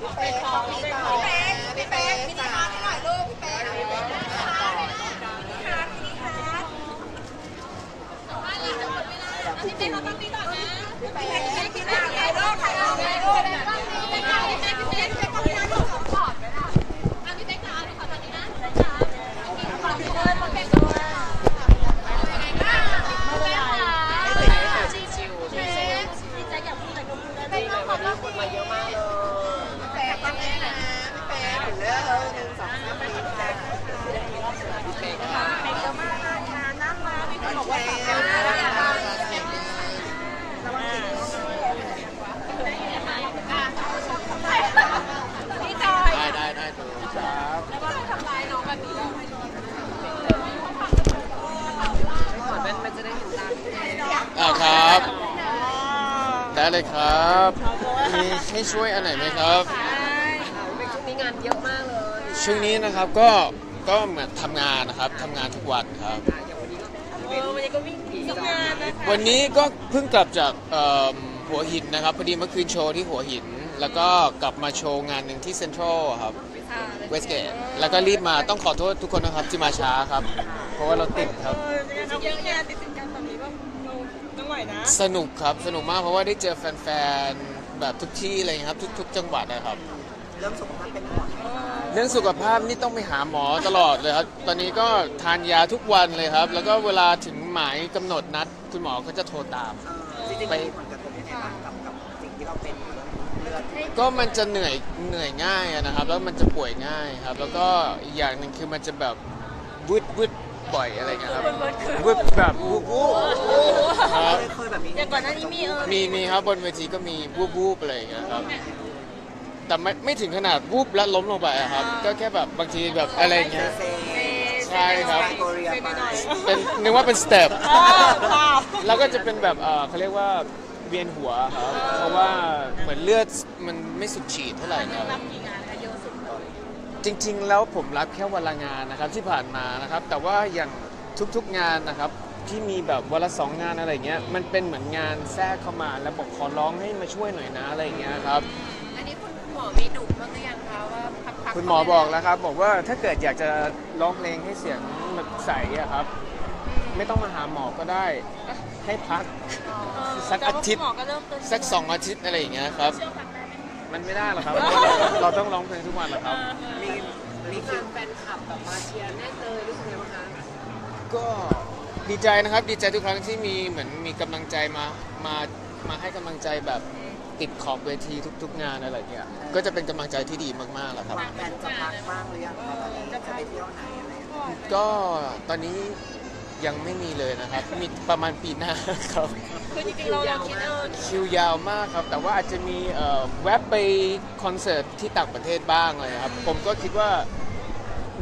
พี่เป๊กพี่เป๊กพี่เป๊กมินิฮาร์ดให้หน่อยลูกพี่เป๊กมินิฮาร์ดมินิฮาร์ดมินิฮาร์ดพี่เป๊กเราต้องมีต่อนะพี่เป๊กพี่เป๊กพี่เป๊กถ่ายรูปถ่ายรูปถ่ายรูปพี่เป๊กพี่เป๊กพี่เป๊กพี่เป๊กต้องมีหน้าที่ของขอดไหมล่ะอะพี่เป๊กจ๋าหนูขอตอนนี้นะพี่เป๊กจ๋าขอพี่เป๊กขอพี่เป๊กด้วยพี่เป๊กค่ะชิวๆพี่เป๊กพี่แจ๊คอยากพูดอะไรก็พูดได้เลยขอบคุณมาเยอะมากเลย พี่เป๊กต้องแน่นะพี่เป๊กเลือกเลยหนึ่งสองสามสี่ห้าพี่เป๊กค่ะพี่เป๊กเยอะมากงานนั่งมามีคนบอกว่าสามารถได้ระวังพี่จอย ได้ได้ได้ถูกครับ แล้วก็ทำลายน้องแบบนี้แล้ว ก่อนมันมันจะได้เห็นตาพี่เป๊ก อ่าครับ ได้เลยครับ มี ให้ช่วยอันไหนไหมครับเป็นช่วงนี้งานเยอะมากเลยช่วงนี้นะครับก็ก็เหมือนทำงานนะครับทำงานทุกวันครับอย่างวันนี้ก็เออวันนี้ก็วิ่งผีงานนะวันนี้ก็เพิ่งกลับจากเอิ่มหัวหินนะครับ พอดีเมื่อคืนโชว์ที่หัวหิน แล้วก็กลับมาโชว์งานหนึ่งที่เซ็นทรัลครับเวสเกตแล้วก็รีบมาต้องขอโทษทุกคนนะครับที่มาช้าครับ เพราะว่าเราติดครับ เยอะงานติดกันแบบนี้ว่าเราต้องไหวนะ สนุกครับ สนุกมากเพราะว่าได้เจอแฟนๆ แบบทุกที่อะไรอย่างเงี้ยครับ ทุก ๆ จังหวัดนะครับ เริ่มสุขภาพเป็นห่วงเรื่องสุขภาพนี่ต้องไปหาหมอตลอดเลยครับ ตอนนี้ก็ทานยาทุกวันเลยครับ แล้วก็เวลาถึงหมายกำหนดนัด คุณหมอก็จะโทรตามจริงๆมีผลกระทบยังไงบ้างกับกับสิ่งที่เราเป็นอยู่เลือดก็มันจะเหนื่อยเหนื่อยง่ายอะนะครับ แล้วมันจะป่วยง่ายครับ แล้วก็อีกอย่างหนึ่งคือมันจะแบบวืดวืด บ่อยอะไรเงี้ยครับวืดแบบวูบวูบครับเคยแบบนี้อย่างก่อนหน้านี้มีเออมีมีครับบนเวทีก็มีวูบวูบอะไรอย่างเงี้ยครับ แต่ไม่ไม่ถึงขนาดวูบแล้วล้มลงไปอะครับ ก็แค่แบบบางทีแบบอะไรเงี้ยเซใช่ครับโกเรียไปเป็นนึกว่าเป็นสเต็ปเปล่าแล้วก็จะเป็นแบบเออเขาเรียกว่าเวียนหัวครับเพราะว่าเหมือนเลือดมันไม่สุดฉีดเท่าไหร่ครับ จริง ๆ แล้วผมรับแค่วันละงานนะครับที่ผ่านมานะครับ แต่ว่าอย่างทุกๆงานนะครับที่มีแบบวันละสองงานอะไรเงี้ยมันเป็นเหมือนงานแทรกเข้ามาแล้วบอกขอร้องให้มาช่วยหน่อยนะอะไรเงี้ยครับ อันนี้คุณหมอมีดุบ้างหรือยังคะว่าพักๆคุณหมอบอกแล้วครับ บอกว่าถ้าเกิดอยากจะร้องเพลงให้เสียงแบบใสอะครับ ไม่ต้องมาหาหมอก็ได้ ให้พัก สักอาทิตย์หมอก็เริ่มเตือนสักสองอาทิตย์อะไรอย่างเงี้ยครับมันไม่ได้หรอกครับ เราต้องร้องเพลงทุกวันหรอกครับ มีมีคิวแฟนคลับแบบมาเชียร์แน่นเลยรู้สึกไงบ้างคะก็ดีใจนะครับดีใจทุกครั้งที่มีเหมือนมีกำลังใจมามามาให้กำลังใจแบบติดขอบเวทีทุก ๆ งานอะไรเงี้ยก็จะเป็นกำลังใจที่ดีมากๆแหละครับ วางแผนจะพักบ้างหรือยังคะจะไปเที่ยวไหนอะไรอย่างเงี้ยก็ตอนนี้ยังไม่มีเลยนะครับ มีประมาณปีหน้าครับ คือจริงๆเราเราคิดเออคิวยาวมากครับ แต่ว่าอาจจะมีเอ่อแวบไปคอนเสิร์ตที่ต่างประเทศบ้างเลยครับ ผมก็คิดว่า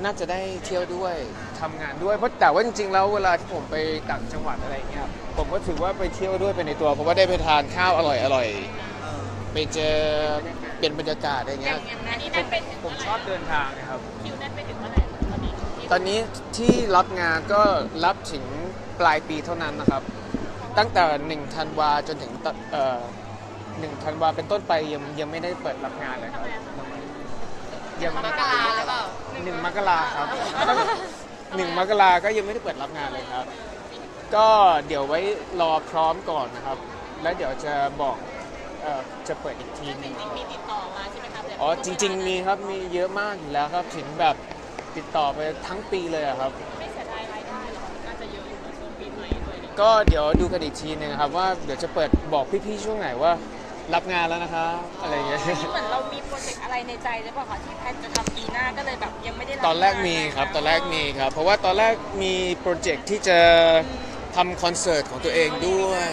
น่าจะได้เที่ยวด้วยทำงานด้วยเพราะแต่ว่าจริงๆแล้วเวลาที่ผมไปต่างจังหวัดอะไรเงี้ยผมก็ถือว่าไปเที่ยวด้วยไปในตัวเพราะว่าได้ไปทานข้าวอร่อยอร่อยๆไปเจอเปลี่ยนบรรยากาศอะไรเงี้ยอันนี้นั่นเป็นผมชอบเดินทางนะครับคิวนั่นไปถึงเมื่อไหร่ตอนนี้ตอนนี้ที่รับงานก็รับถึงปลายปีเท่านั้นนะครับ ตั้งแต่1ธันวาจนถึงตเอ่อ1ธันวาเป็นต้นไปยังยังไม่ได้เปิดรับงานเลยครับ ยังมกราหรือเปล่าหนึ่งมกราครับตั้งหนึ่งมกราก็ยังไม่ได้เปิดรับงานเลยครับ ก็เดี๋ยวไว้รอพร้อมก่อนนะครับ แล้วเดี๋ยวจะบอกเอ่อจะเปิดอีกทีหนึงครับมีติดต่อมาใช่ไหมครับอ๋อจริง ๆ มีครับมีเยอะมากอยู่แล้วครับถึงแบบติดต่อไปทั้งปีเลยอะครับ ไม่เสียดายรายได้หรอกน่าจะเยอะอยู่ในช่วงปีใหม่ด้วยนี่ก็เดี๋ยวดูกันอีกทีหนึงครับว่าเดี๋ยวจะเปิดบอกพี่ๆช่วงไหนว่า รับงานแล้วนะครับอะไรอย่างเงี้ย เหมือนเรามีโปรเจกต์อะไรในใจหรือเปล่าคะที่แพทย์จะทำปีหน้าก็เลยแบบยังไม่ได้บตอนแรกมีครับตอนแรกมีครับเพราะว่าตอนแรกมีโปรเจกต์ที่จะทำคอนเสิร์ตของตัวเองด้วย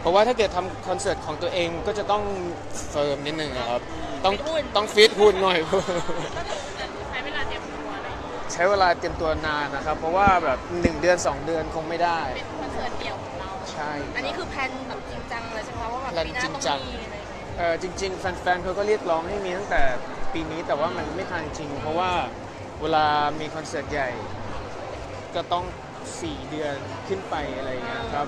เพราะว่าถ้าเกิดทำคอนเสิร์ตของตัวเองก็จะต้องเฟิร์มนิดนึงอะครับต้องต้องฟิตหุ่นหน่อย ใช้เวลาเตรียมตัวอะไรอย่างเงี้ยใช้เวลาเตรียมตัวนานนะครับ เพราะว่าแบบ 1 เดือน 2 เดือนคงไม่ได้ เป็นคอนเสิร์ตเดี่ยวของเรา ใช่ อันนี้คือแพลนแบบจริงจังเลย ใช่ไหมคะว่าแบบปีหน้าต้องมีอะไรอย่างเงี้ยเออจริง ๆ แฟนๆเขาก็เรียกร้องให้มีตั้งแต่ปีนี้แต่ว่ามันไม่ทันจริง เพราะว่าเวลามีคอนเสิร์ตใหญ่ ก็ต้อง 4 เดือนขึ้นไปอะไรอย่างเงี้ยครับ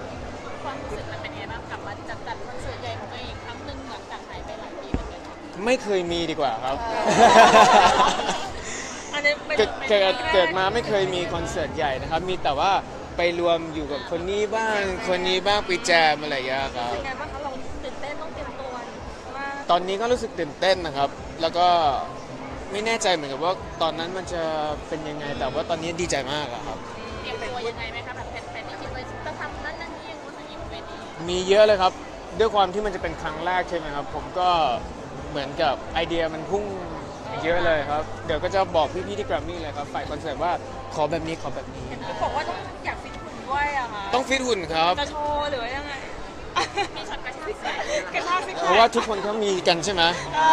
ความรู้สึกมันเป็นยังไงบ้างกลับมาจัดจัดคอนเสิร์ตใหญ่ของตัวเองอีกครั้งหนึ่งหลังจากหายไปหลายปีเหมือนกันไม่เคยมีดีกว่าครับ อันนี้เป็นเกิดเกิดเกิดมาไม่เคยมีคอนเสิร์ตใหญ่นะครับ มีแต่ว่า ไปรวมอยู่กับคนนี้บ้าง คนนี้บ้างไปแจมอะไรอย่างเงี้ยครับ เป็นไงบ้างคะเราตื่นเต้นต้องเตรียมตัวมากตอนนี้ก็รู้สึกตื่นเต้นนะครับ แล้วก็ไม่แน่ใจเหมือนกับว่าตอนนั้นมันจะเป็นยังไง แต่ว่าตอนนี้ดีใจมากอะครับ เตรียมตัวยังไงไหมคะแบบแผนๆที่คิดไว้จะทำนั่นนั่นนี่อย่างนู้นอย่างนี้บนเวทีมีเยอะเลยครับ ด้วยความที่มันจะเป็นครั้งแรกใช่ไหมครับ ผมก็เหมือนกับไอเดียมันพุ่งเยอะเลยครับ เดี๋ยวก็จะบอกพี่ๆที่แกรมมี่เลยครับ ฝ่ายคอนเสิร์ตว่าขอแบบนี้ขอแบบนี้ บอกว่าต้องอยากฟิต หุ่นด้วยอะค่ะต้องฟิตหุ่นครับ จะโชว์หรือว่ายังไงมีช็อตกระชากแสงกระชากซิกแพเพราะว่าทุกคนเขามีกันใช่ไหมอ่า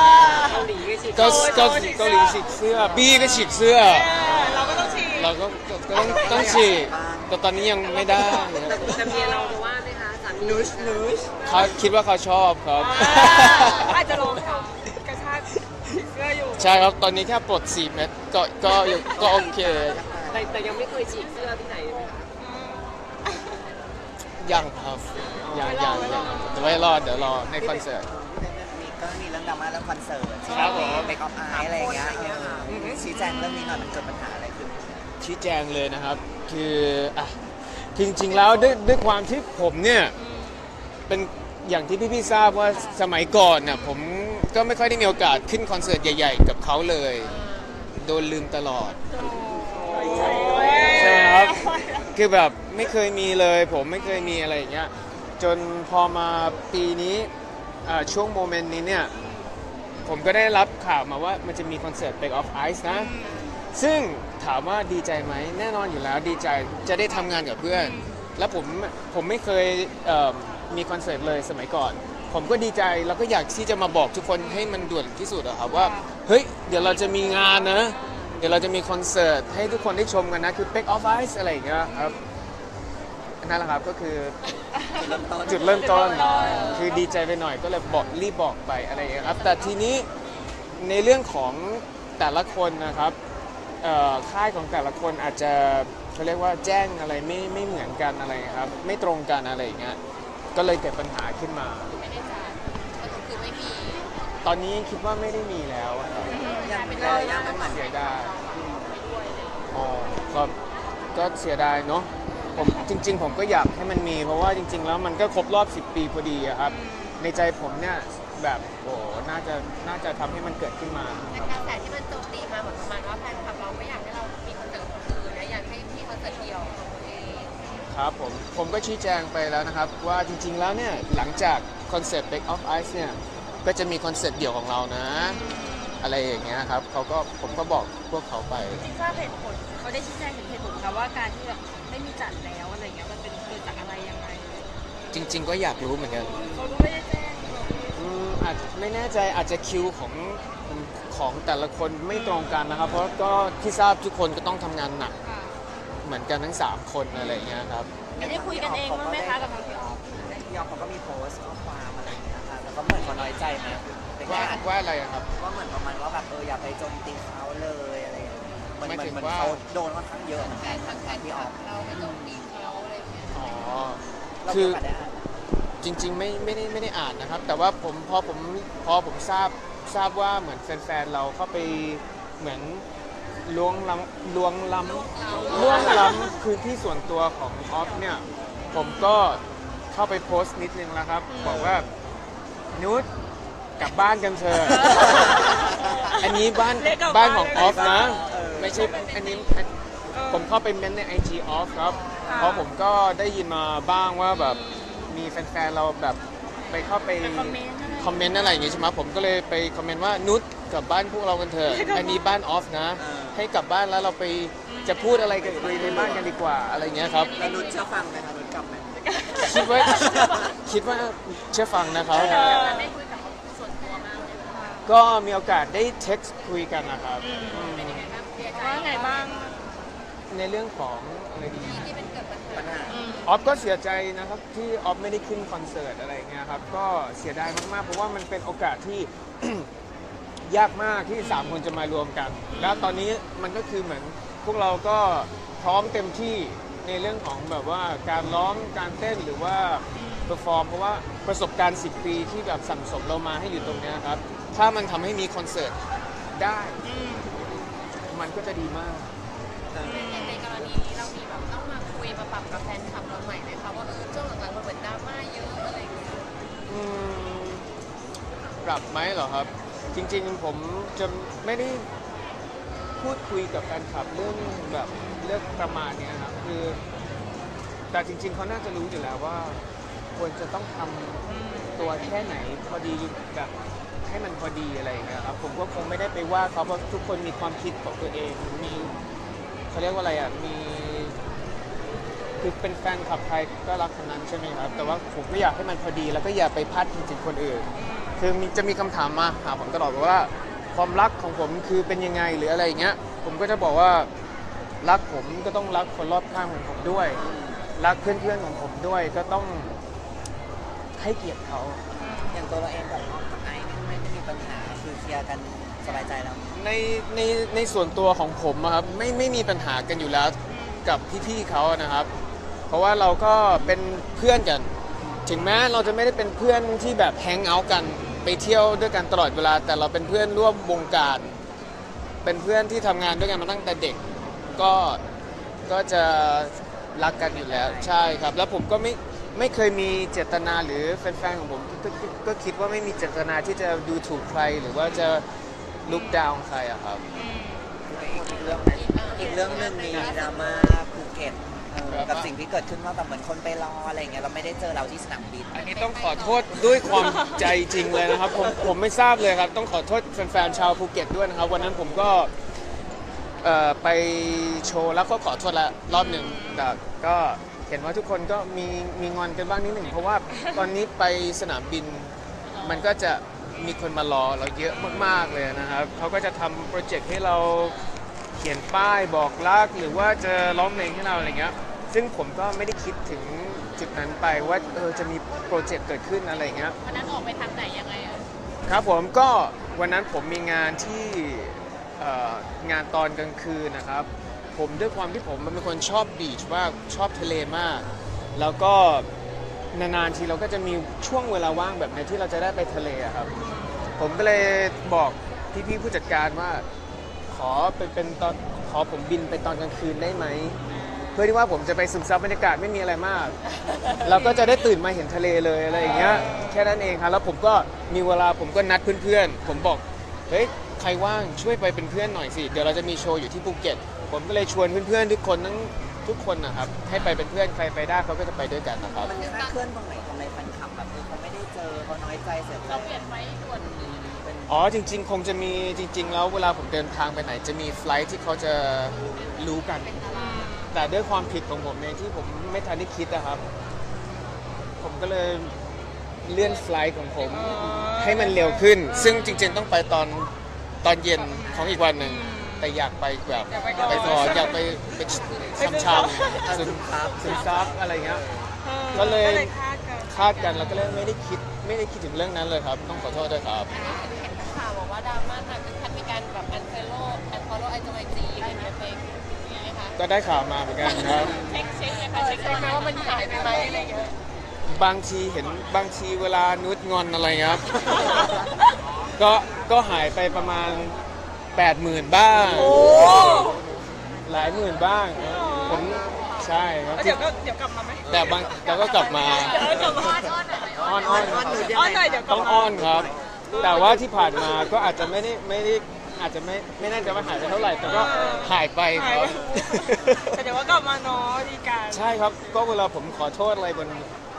เกาหลีก็ฉีดก็โชว์ก็โชว์ฉีกเกาหลีฉีกเสื้อ บี้ก็ฉีกเสื้อเออเราก็ต้องฉีกเราก็ก็ก็ต้องต้องฉีกแต่ตอนนี้ยังไม่ได้ครับแต่แต่เมียเราจะว่าไหมคะสามีนุชนุชเขาคิดว่าเขาชอบครับอ่าอาจจะลองทำกระชากฉีกเสื้ออยู่ใช่ครับตอนนี้แค่ปลด4เม็ดก็ก็ก็โอเค แต่แต่ยังไม่เคยฉีกเสื้อที่ไหนเลยค่ะ ยังครับยังยังยังเดี๋ยวไว้รอเดี๋ยวรอในคอนเสิร์ต มีก็มีเรื่องดราม่าเรื่องคอนเสิร์ตครับผมเบกออฟไออะไรอย่างเงี้ยเออชี้แจงเรื่องนี้หน่อยมันเกิดปัญหาอะไรขึ้น ชี้แจงเลยนะครับ คืออะจริงๆแล้วด้วยด้วยความที่ผมเนี่ย เป็นอย่างที่พี่ๆทราบว่าสมัยก่อนน่ะผมก็ไม่ค่อยได้มีโอกาสขึ้นคอนเสิร์ตใหญ่ ๆ กับเขาเลย โดนลืมตลอด ใช่ไหมครับ คือแบบ ไม่เคยมีเลย ผมไม่เคยมีอะไรอย่างเงี้ยจนพอมาปีนี้อ่าช่วงโมเมนต์นี้เนี่ย ผมก็ได้รับข่าวมาว่ามันจะมีคอนเสิร์ต Break of Ice นะ ซึ่งถามว่าดีใจไหมแน่นอนอยู่แล้วดีใจจะได้ทำงานกับเพื่อน แล้วผมผมไม่เคยเอ่อมีคอนเสิร์ตเลยสมัยก่อน ผมก็ดีใจแล้วก็อยากที่จะมาบอกทุกคนให้มันด่วนที่สุดอะครับว่าเฮ้ยเดี๋ยวเราจะมีงานนะ เดี๋ยวเราจะมีคอนเสิร์ตให้ทุกคนได้ชมกันนะคือ Break of Ice อะไรอย่างเงี้ยครับ นั่นแหละครับก็คือจุดเริ่มต้นคือดีใจไปหน่อยก็เลยบอกรีบบอกไปอะไรอย่างเงี้ยครับแต่ทีนี้ในเรื่องของแต่ละคนนะครับเอ่อค่ายของแต่ละคนอาจจะเขาเรียกว่าแจ้งอะไรไม่ไม่เหมือนกันอะไรครับ ไม่ตรงกันอะไรอย่างเงี้ยก็เลยเกิดปัญหาขึ้นมาไม่ได้จ่ายก็คือไม่มีตอนนี้คิดว่าไม่ได้มีแล้วครับยังเป็นเลยยังไม่เหมือนเสียดายอ๋อครับก็เสียดายเนาะ ผมจริง ๆ ผมก็อยากให้มันมีเพราะว่าจริง ๆ แล้วมันก็ครบรอบ 10 ปีพอดีอะครับ ในใจผมเนี่ยแบบโอ้น่าจะน่าจะทำให้มันเกิดขึ้นมาแต่กระแสที่มันโจมตีมาเหมือนประมาณว่าแฟนคลับเราไม่อยากให้เรามีคอนเสิร์ตคนอื่นนะอยากให้มีคอนเสิร์ตเดียวของตัวเองครับผมผมก็ชี้แจงไปแล้วนะครับ ว่าจริง ๆ แล้วเนี่ย หลังจากคอนเสิร์ต Break of Ice เนี่ย ก็จะมีคอนเสิร์ตเดี่ยวของเรานะ อะไรอย่างเงี้ยครับเขาก็ผมก็บอกพวกเขาไปที่ทราบเหตุผลเขาได้ชี้แจงถึงเหตุผลค่ะว่าการที่แบบ ไม่มีจัดแล้วอะไรเงี้ยมันเป็นเกิดจากอะไรยังไงจริง ๆ ก็อยากรู้เหมือนกันเขาก็ไม่ได้แจ้งหรอกอืมอาจไม่แน่ใจอาจจะคิวของของแต่ละคนไม่ตรงกันนะครับ เพราะก็ที่ทราบทุกคนก็ต้องทำงานหนักค่ะเหมือนกันทั้ง 3 คนอะไรอย่างเงี้ยครับ ไม่ได้คุยกันเองบ้างไหมคะกับทางพี่ออฟพี่ออฟเขาก็มีโพสต์ข้อความอะไรอย่างเงี้ยค่ะแล้วก็เหมือนเขาน้อยใจไหมเป็นว่าแค่ว่าอะไรอะครับ ว่าเหมือนประมาณว่าแบบเอออย่าไปโจมตีเขาเลย มือนหมายเหมือนถึงเหมือนว่าเขาโดนค่อนข้างเยอะเหมือนแฟกันนคลับแฟนพี่คอลัอบฟเราไปโจมตีเขาอะไรอย่างเงี้ยอ๋อ เราคือมีโอกาสได้อ่านจริงๆไม่ไม่ได้ไม่ได้อ่านนะครับ แต่ว่าผมพอผมพอผมทราบทราบว่าเหมือนแฟนๆเราเข้าไปเหมือนล้วงล้ำล้วงล้ำล้วงล้ำพื้นที่ส่วนตัวของออฟเนี่ย ผมก็เข้าไปโพสต์นิดนึงแล้วครับ บอกว่านุชกลับบ้านกันเถอะอันนี้บ้านเรียกกลับบ้านของออฟนะเออ ไม่ใช่อันนี้อันผมเข้าไปเม้นต์ใน IG ออฟครับค่ะเพราะผมก็ได้ยินมาบ้างว่าแบบมีแฟนๆเราแบบไปเข้าไปไปคอมเมนต์อะไร คอมเมนต์อะไรอย่างงี้ใช่ไหมผมก็เลยไปคอมเมนต์ว่านุชกลับบ้านพวกเรากันเถอะอันนี้บ้านออฟนะ ให้กลับบ้านแล้วเราไปจะพูดอะไรกันคุยในบ้านกันดีกว่าอะไรเงี้ยครับ แล้วนุชเชื่อฟังไหมคะนุชกลับไหม คิดว่าคิดว่าเชื่อฟังนะครับ ได้คุยกับส่วนตัวมากเลยค่ะก็มีโอกาสได้เท็กซ์คุยกันนะครับ เป็นยังไงบ้างเสียใจ ว่าไงบ้างในเรื่องของอะไรดีที่เป็นเกิดปัญหาปัญหาออฟก็เสียใจนะครับที่ออฟไม่ได้ขึ้นคอนเสิร์ตอะไรอย่างเงี้ยครับก็เสียดายมากๆเพราะว่ามันเป็นโอกาสที่ ยากมากที่สามคนจะมารวมกัน แล้วตอนนี้มันก็คือเหมือนพวกเราก็พร้อมเต็มที่ในเรื่องของแบบว่าการร้องการเต้นหรือว่าเปอร์ฟอร์มเพราะว่าประสบการณ์ 10 ปีที่แบบสั่งสมเรามาให้อยู่ตรงเนี้ยครับ ถ้ามันทำให้มีคอนเสิร์ตได้ มันก็จะดีมาก ในกรณีนี้เรามีแบบต้องมาคุยมาปรับกับแฟนคลับเราใหม่ไหมคะว่าเออช่วงหลังๆมันเหมือนดราม่าเยอะอะไรอย่างเงี้ยอืมปรับไหมเหรอครับ จริง ๆ ผมจะไม่ได้พูดคุยกับแฟนคลับเรื่องแบบเรื่องประมาณเนี้ยครับคือ แต่จริง ๆเขาน่าจะรู้อยู่แล้วว่า ควรจะต้องทำตัวแค่ไหนพอดีแบบ ให้มันพอดีอะไรอย่างเงี้ยครับผมก็คงไม่ได้ไปว่าเขาเพราะทุกคนมีความคิดของตัวเองมีเขาเรียกว่าอะไรอะมีคือเป็นแฟนคลับใครก็รักคนนั้นใช่ไหมครับ แต่ว่าผมก็อยากให้มันพอดี แล้วก็อย่าไปพาดพิงถึงคนอื่น คือมีจะมีคำถามมาหาผมตลอดว่า ความรักของผมคือเป็นยังไงหรืออะไรอย่างเงี้ย ผมก็จะบอกว่ารักผมก็ต้องรักคนรอบข้างของผมด้วย รักเพื่อนๆของผมด้วยก็ต้องให้เกียรติเขาอย่างตัวเราเองกับบ ลียร์กันสบายใจแล้วในในในส่วนตัวของผมอะครับไม่ไม่มีปัญหากันอยู่แล้วกับพี่ๆเขานะครับ เพราะว่าเราก็เป็นเพื่อนกัน ถึงแม้เราจะไม่ได้เป็นเพื่อนที่แบบแฮงเอาท์กันไปเที่ยวด้วยกันตลอดเวลา แต่เราเป็นเพื่อนร่วมวงการ เป็นเพื่อนที่ทำงานด้วยกันมาตั้งแต่เด็ก ก็ก็จะรักกันอยู่แล้วใช่ครับ แล้วผมก็ไม่ ไม่เคยมีเจตนาหรือแฟนๆของผมก็ก็ก็คิดว่าไม่มีเจตนาที่จะดูถูกใครหรือว่าจะลุกดาวใครอะครับ อีกเรื่องหนึงอีกเรื่องหนึ่งมีดราม่าภูเก็ตเออกับสิ่งที่เกิดขึ้นว่าแบบเหมือนคนไปรออะไรอย่างเงี้ยเราไม่ได้เจอเราที่สนามบินอันนี้ต้องขอโทษด้วยความใจจริงเลยนะครับ ผมผมไม่ทราบเลยครับ ต้องขอโทษแฟนๆชาวภูเก็ตด้วยนะครับ วันนั้นผมก็เอ่อไปโชว์แล้วก็ขอโทษละรอบหนึ่งแต่ก็ เห็นว่าทุกคนก็มีมีงอนกันบ้างนิดหนึ่งเพราะว่าตอนนี้ไปสนามบิน มันก็จะมีคนมารอเราเยอะมากๆเลยนะครับเขาก็จะทำโปรเจกต์ให้เราเขียนป้ายบอกรัก หรือว่าจะร้องเพลงให้เราอะไรเงี้ยซึ่งผมก็ไม่ได้คิดถึงจุดนั้นไปว่าเออจะมีโปรเจกต์เกิดขึ้นอะไรเงี้ยวันนั้นออกไปทางไหนยังไงอะครับผมก็วันนั้นผมมีงานที่เอ่องานตอนกลางคืนนะครับ ผมด้วยความที่ผมมันเป็นคนชอบบีชมากชอบทะเลมาก แล้วก็นานๆทีเราก็จะมีช่วงเวลาว่างแบบนี้ที่เราจะได้ไปทะเลอะครับ ผมก็เลยบอกพี่ๆผู้จัดการว่า ขอเป็นเป็นตอนขอผมบินไปตอนกลางคืนได้ไหม เพื่อที่ว่าผมจะไปซึมซับบรรยากาศไม่มีอะไรมาก เราก็จะได้ตื่นมาเห็นทะเลเลยอะไรอย่างเงี้ยแค่นั้นเองครับแล้วผมก็มีเวลาผมก็นัดเพื่อนๆ ผมบอกเฮ้ยใครว่างช่วยไปเป็นเพื่อนหน่อยสิ เดี๋ยวเราจะมีโชว์อยู่ที่ภูเก็ต ผมก็เลยชวนเพื่อนๆทุกคนทั้งทุกคนนะครับให้ไปเป็นเพื่อนใครไปได้เขาก็จะไปด้วยกันนะครับ มันคลาดเคลื่อนตรงไหนทำไมแฟนคลับแบบเออเขาไม่ได้เจอเขาน้อยใจเสียใจเราเปลี่ยนไว้ด่วนเป็นอ๋อจริง ๆ คงจะมีจริง ๆ แล้วเวลาผมเดินทางไปไหน จะมีไฟลท์ที่เขาจะรู้กัน แต่ด้วยความผิดของผมเองที่ผมไม่ทันได้คิดนะครับ ผมก็เลยเลื่อนไฟลท์ของผมให้มันเร็วขึ้น ซึ่งจริง ๆ ต้องไปตอนตอนเย็นของอีกวันหนึ่ง แต่อยากไปแบบไปก่อนอยากไปไปช้ำๆซึมซับซึมซับอะไรเงี้ยก็เลยคาดกันคาดกันแล้วก็เลยไม่ได้คิดไม่ได้คิดถึงเรื่องนั้นเลยครับ ต้องขอโทษด้วยครับเห็นข่าวบอกว่าดราม่าหนักถึงขั้นมีการแบบอันเฟโลอันฟอลโล่ไอจงไอจีอะไรเงี้ยเฟกมีไหมคะก็ได้ข่าวมาเหมือนกันครับเช็คเช็คเลยค่ะเช็คเลยไหมว่ามันหายไปไหมอะไรเงี้ยบางทีเห็นบางทีเวลานุชงอนอะไรเงี้ยครับก็ก็หายไปประมาณ 8 0,000บ้างหลายหมื่นบ้างผมใช่ครับเดี๋ยวก็เดี๋ยวกลับมาไหมแต่บางแต่ก็กลับมาเดี๋ยวกลับมาอ้อนอ้อนหน่อยอ้อนอ้อนครับอ้อนหน่อยเดี๋ยวกลัต้บองมาอ้อนครับ แต่ว่าที่ผ่านมาก็อาจจะไม่ได้ไม่ได้อาจจะไม่ไม่น่าจะว่าหายไปเท่าไหร่ แต่ก็หายไปครับ แต่เดี๋ยวว่ากลับมาเนาะดีกันใช่ครับก็เวลาผมขอโทษอะไรบน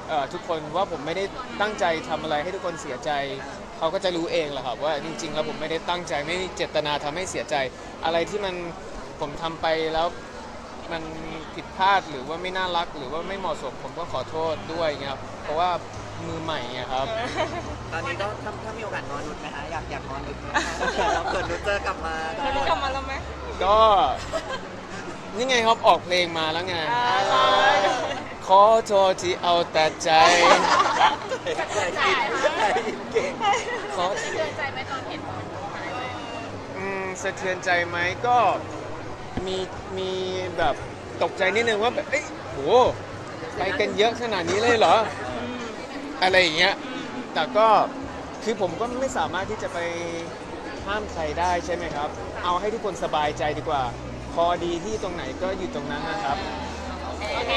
เอ่อทุกคนว่าผมไม่ได้ตั้งใจทำอะไรให้ทุกคนเสียใจ เขาก็จะรู้เองแหละครับว่าจริง ๆ แล้วผมไม่ได้ตั้งใจไม่ได้เจตนาทำให้เสียใจ อะไรที่มันผมทำไปแล้วมันผิดพลาดหรือว่าไม่น่ารัก หรือว่าไม่เหมาะสมผมก็ขอโทษด้วยเงี้ยครับเพราะว่ามือใหม่ไงครับ ตอนนี้ก็ถ้าถ้ามีโอกาสนอนนุชไหมฮะอยากอยากนอนนุชไหมคะเราเกิดนุชเจอกลับมาเดี๋ยวกลับมาแล้วไหม ก็ นี่ไงครับออกเพลงมาแล้วไง อ่า ขอโทษที่เอาแต่ใจเก่งขอเตือนใจไหมตอนเห็นตอนหายไปอืมสะเทือนใจไหมก็มีมีแบบตกใจนิดนึงว่าแบบเอ้ยโหไปกันเยอะขนาดนี้เลยเหรอ อะไรอย่างเงี้ย แต่ก็คือผมก็ไม่สามารถที่จะไปห้ามใครได้ใช่ไหมครับ เอาให้ทุกคนสบายใจดีกว่า พอดีที่ตรงไหนก็อยู่ตรงนั้นนะครับ โอเค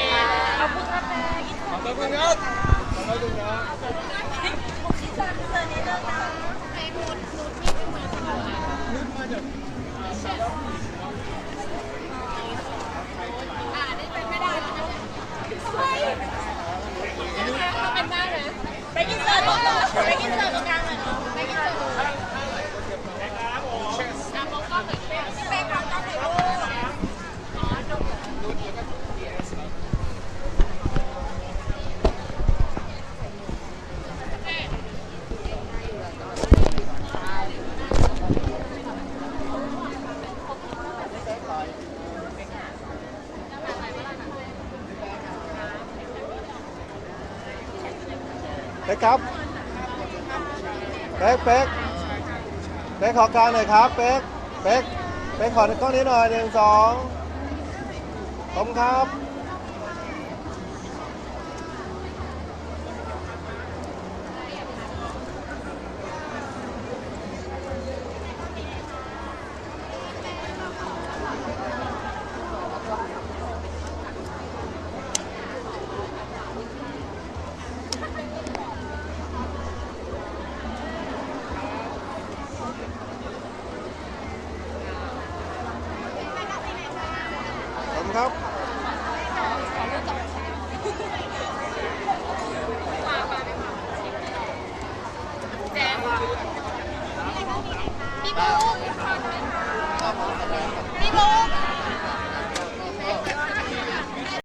ขอบคุณครับแม่ขอบคุณครับขอบคุณครับอ่านี่เป็นไม่ได้แล้วนะทำไมเป็นได้ไหมไปกินเสิร์ฟตรงไปกินเสิร์ฟตรงกลางหน่อยเนาะไปกินเสิร์ฟตรงกลางอะมองกล้องหน่อยพี่เป๊กมองกล้องหน่อยลูก เป๊กครับเป๊กเป๊กเป๊กขอการหน่อยครับเป๊กเป๊กเป๊กขอกล้องนี้หน่อยหนึ่งสองผมครับ